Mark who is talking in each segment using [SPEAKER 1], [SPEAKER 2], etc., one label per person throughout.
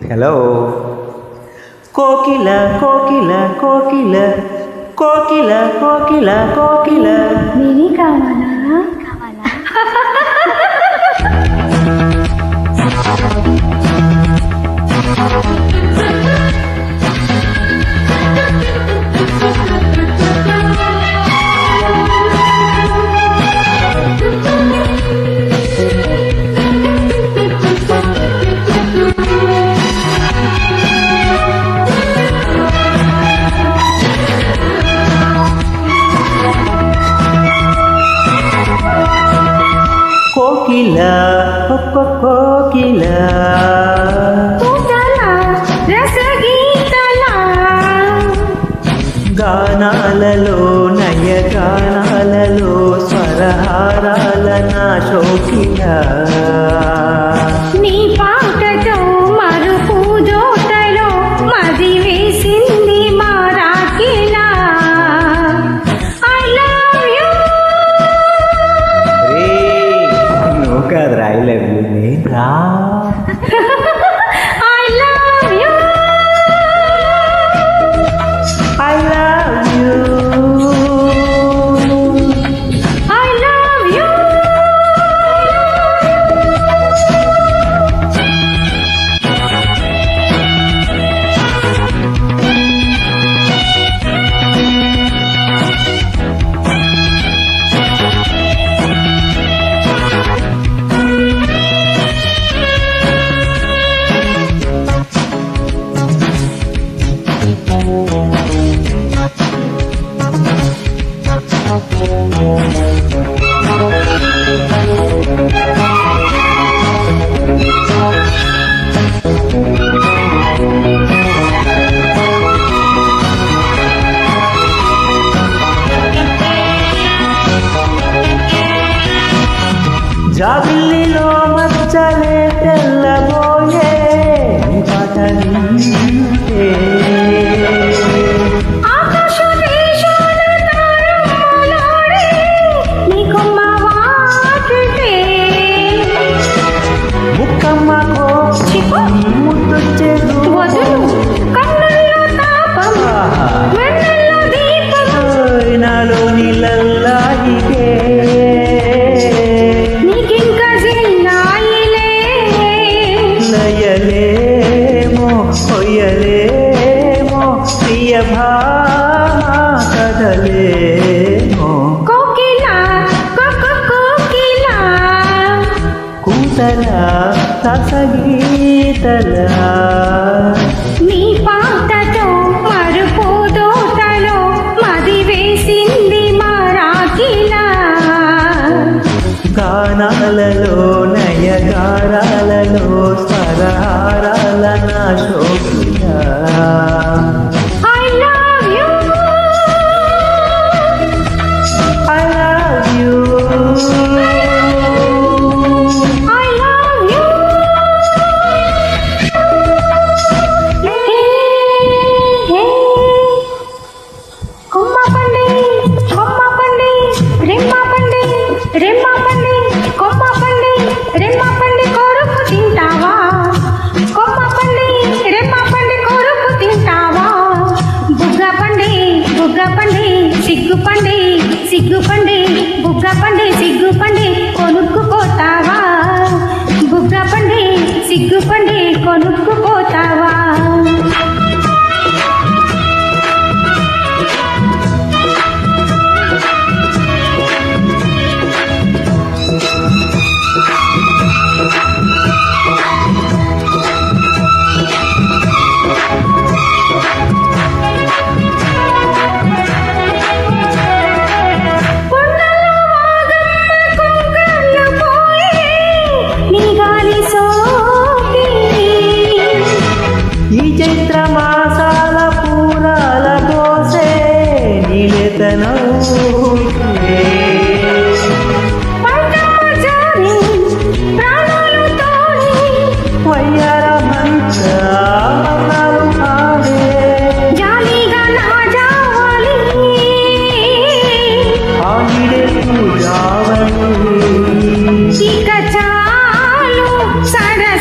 [SPEAKER 1] Hello. Kokila, kokila, kokila. Kokila, kokila, kokila.
[SPEAKER 2] Mirika,
[SPEAKER 1] గానాలలో నయ గానాలలో స్వరహారాల నా శోకిలా జాబిల్లిలో మచ్చలే తెల్లబోయే పటంటే గీతలా ససగీతలా
[SPEAKER 2] సిగ్గుపండి సిగ్గుపండి బుగ్గపండి సిగ్గుపండి కొనుక్కుపోతావా? బుగ్గపండి సిగ్గుపండి కొనుక్కుపోతావా?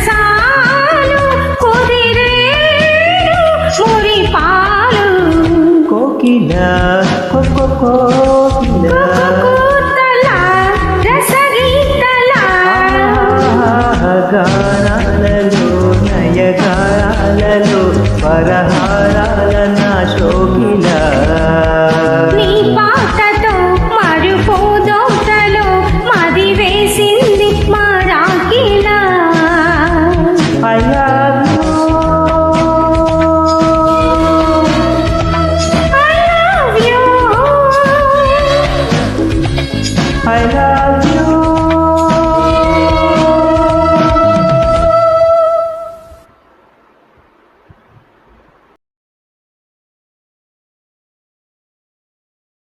[SPEAKER 2] 세상